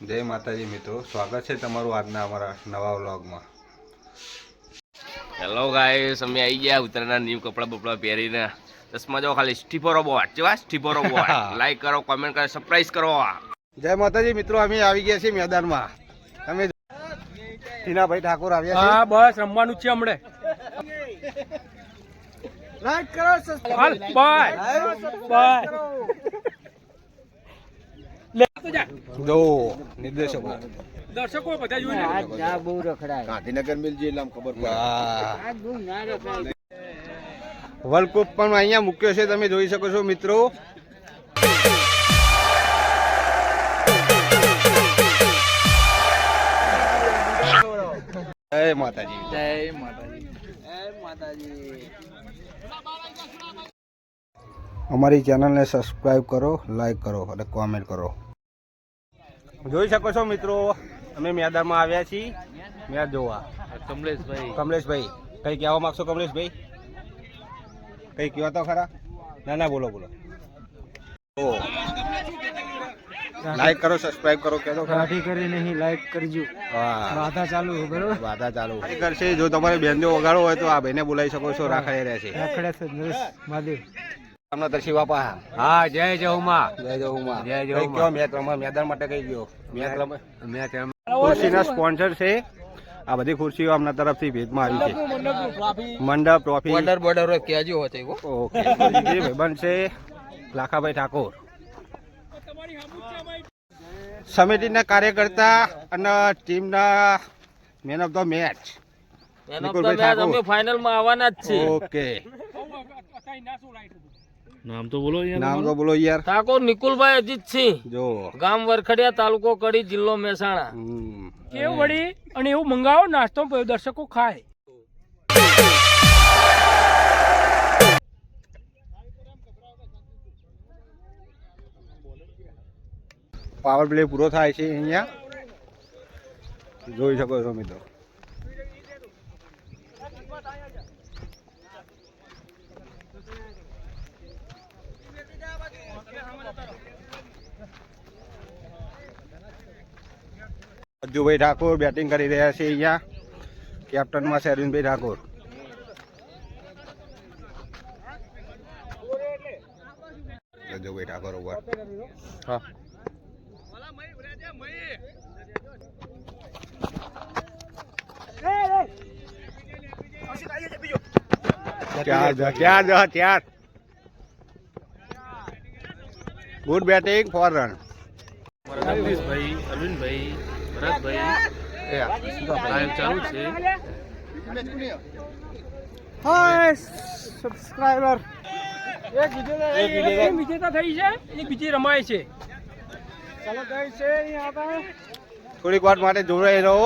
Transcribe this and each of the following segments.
જય માતાજી મિત્રો સ્વાગત છે તમારું આજના અમારા નવા વ્લોગમાં. હેલો ગાઈસ અમે આવી ગયા ઉત્તરાયણના ન્યુ કપડા બપડા પહેરીને. ચશ્મા જો ખાલી સ્ટીપરો બોટ જેવા સ્ટીપરો બોટ લાઈક કરો કોમેન્ટ કરો સરપ્રાઈઝ કરો. જય માતાજી મિત્રો અમે આવી ગયા છીએ મેદાનમાં. તમે ટીનાભાઈ ઠાકોર આવ્યા હા બસ રમવાનું છે હમણે. હાલ બાય બાય તો જા નિર્દેશકો દર્શકો બધા જોઈને ગાંધીનગર મિલજી એટલે ખબર વર્લ્ડ કપ પણ અહીંયા મૂક્યો છે તમે જોઈ શકો છો મિત્રો. જય માતાજી. અમારી ચેનલને સબસ્ક્રાઈબ કરો લાઈક કરો અને કોમેન્ટ કરો. જોઈ શકો છો મિત્રો અમે મેદાનમાં આવ્યા છીએ. મેચ જોવા. કમલેશભાઈ. કમલેશભાઈ. કઈ કહેવા માંગશો કમલેશભાઈ? કઈ કહેવા તો ખરા? ના ના બોલો બોલો. ઓ. લાઈક કરો સબસ્ક્રાઇબ કરો કે તો કાઢી કરી નહીં લાઈક કરજો. હા. વાતા ચાલુ બરોબર? વાદા ચાલુ. કરશે. જો તમારે બેનને વગાડો હોય તો આ બેને બોલાવી શકો છો રાખડે રહેશે. રાખડે છે નરેશ મહાદેવ. તમને બાપા. હા જય જહુમા. જય જહુમાં. જય જય ઉમા. કયો મેચ રમવા? મેદાન માટે કઈ ગયો? મેચ રમે મેચ ખુરશીના સ્પોન્સર છે. આ બધી ખુરશીઓ આમના તરફથી ભેટમાં આવી છે. મંડપ ટ્રોફી બોર્ડર બોર્ડર કેજો હોતે ઓકે એ ભાઈબંધ છે લાખાભાઈ ઠાકોર. સમિતિના કાર્યકર્તા અને ટીમના man of the match Nikulbhai Thakor. ફાઇનલમાં આવવાના જ છે ઓકે. નામ તો બોલો નામ તો બોલો યાર. ઠાકોર નિકુલભાઈ અજીત સિંહ. જો. ગામ વરખડિયા તાલુકો કડી જિલ્લો મહેસાણા. કેવું વળી? અને એવું મંગાવો નાસ્તો દર્શકો ખાય. પાવર પ્લે પૂરો થાય છે અહીંયા. જોઈ શકો છો મિત્રો. અજ્જુભાઈ ઠાકોર બેટિંગ કરી રહ્યા છે અહીંયા. કેપ્ટનમાં છે અરવિંદભાઈ ઠાકોર. અજ્જુભાઈ ઠાકોર ઉપર. હા. ચાર ચાર ચાર good batting four run Arvindbhai. Bharatbhai live ચાલુ છે સબસ્ક્રાઇબર એક વિજેતા થઈ છે એક બીજી રમાય છે ચાલો ગઈ છે અહીંયા થોડીક વાર માટે જોડાઈ રહો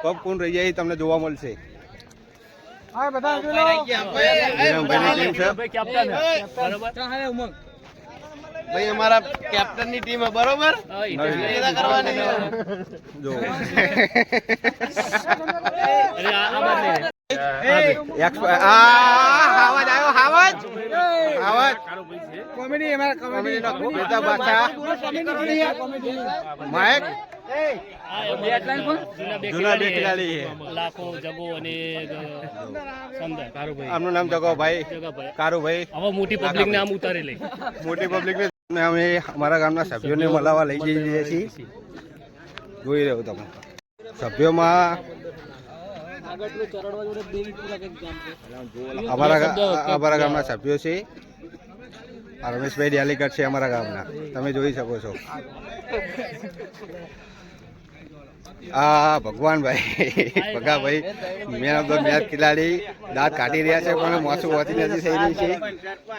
કપ કોણ રહી જાય એ તમને જોવા મળશે હા બધા છે ભાઈ અમારા કેપ્ટનની ટીમ બરોબર? કરવાની જો. એક્સ- આ હાવજ આવ્યો હાવજ? હાવજ? કોમેડી અમારા કોમેડીનો બેતા બાદશાહ. માયક? જૂના બે ખેલાડી છે. લાખો જગો ભાઈ કારુભાઈ આમનું નામ હવે મોટી પબ્લિક નામ ઉતારી લઈ મોટી પબ્લિક ને અમે અમારા ગામના સભ્યોને મળવા લઈ જઈ રહ્યા છીએ. જોઈ રહ્યો તમે. સભ્યોમાં અમારા અમારા ગામના સભ્યો છે. રમેશભાઈ ડેલીગઢ છે અમારા ગામના. તમે જોઈ શકો છો. આ Bhagwanbhai Bhagabhai man of the match ખેલાડી દાંત કાઢી રહ્યા છે પણ મોસું હોતી નથી થઈ રહી છે.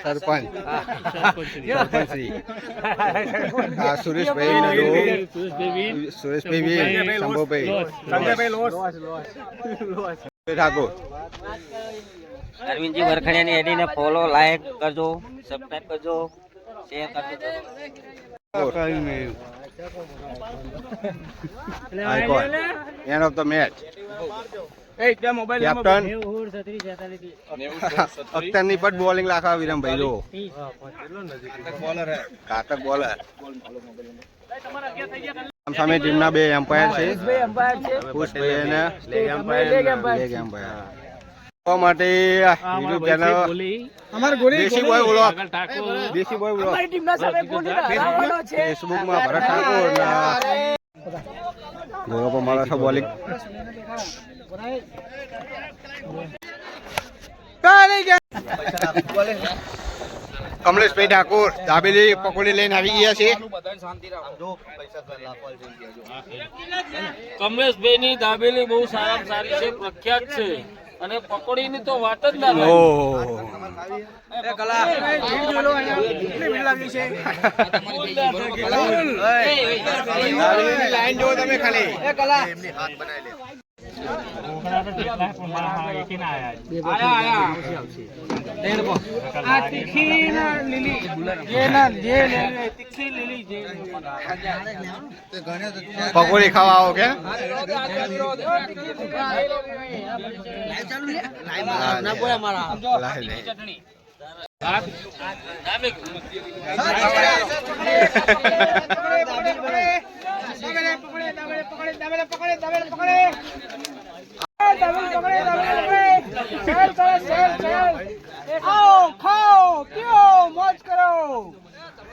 સરપંચ. સરપંચશ્રી આ સુરેશભાઈ સુરેશભાઈ વી, શંભુભાઈ. ઠાકોર. અરવિંદજી વરખણિયાની એડીને ફોલો લાઈક કરજો સબસ્ક્રાઇબ કરજો શેર કરજો. Man of the match captain પણ બોલિંગ લાખા વિરમભાઈ જો કાતક બોલર સામે ટીમના બે એમ્પાયર છે ભાઈ અંપાયર છે પુષ્પભાઈ અને લેગ એમ્પાયર માટે દેશી બોય બોલો. ઠાકોર. દેશી બોય બોલો. ભરત મારો છો બોલિંગ કમલેશભાઈ ઠાકોર દાબેલી પકોડી લઈને આવી ગયા છે. કમલેશભાઈ ની દાબેલી બહુ સારામાં સારી છે પ્રખ્યાત છે. અને પકોડી ની તો વાત જ ના થાય. ઓહ દાબેલીની લાઈન જોવો તમે ખાલી. આ તીખી ખાવા આવો કે પકડે પકડે પકડે પકડે પકડે પકોડી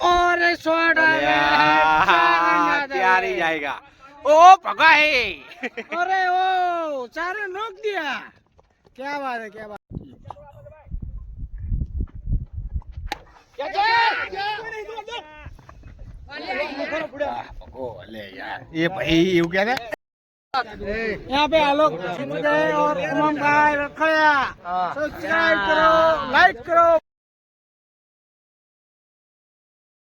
और तैयारी जाएगा। ओ भगाए अरे ओ सारे नोक दिया। क्या बात है क्या बात ये भाई यू क्या यहाँ पे आलोक और तमाम गाय रखा हाँ। सब्सक्राइब करो लाइक करो।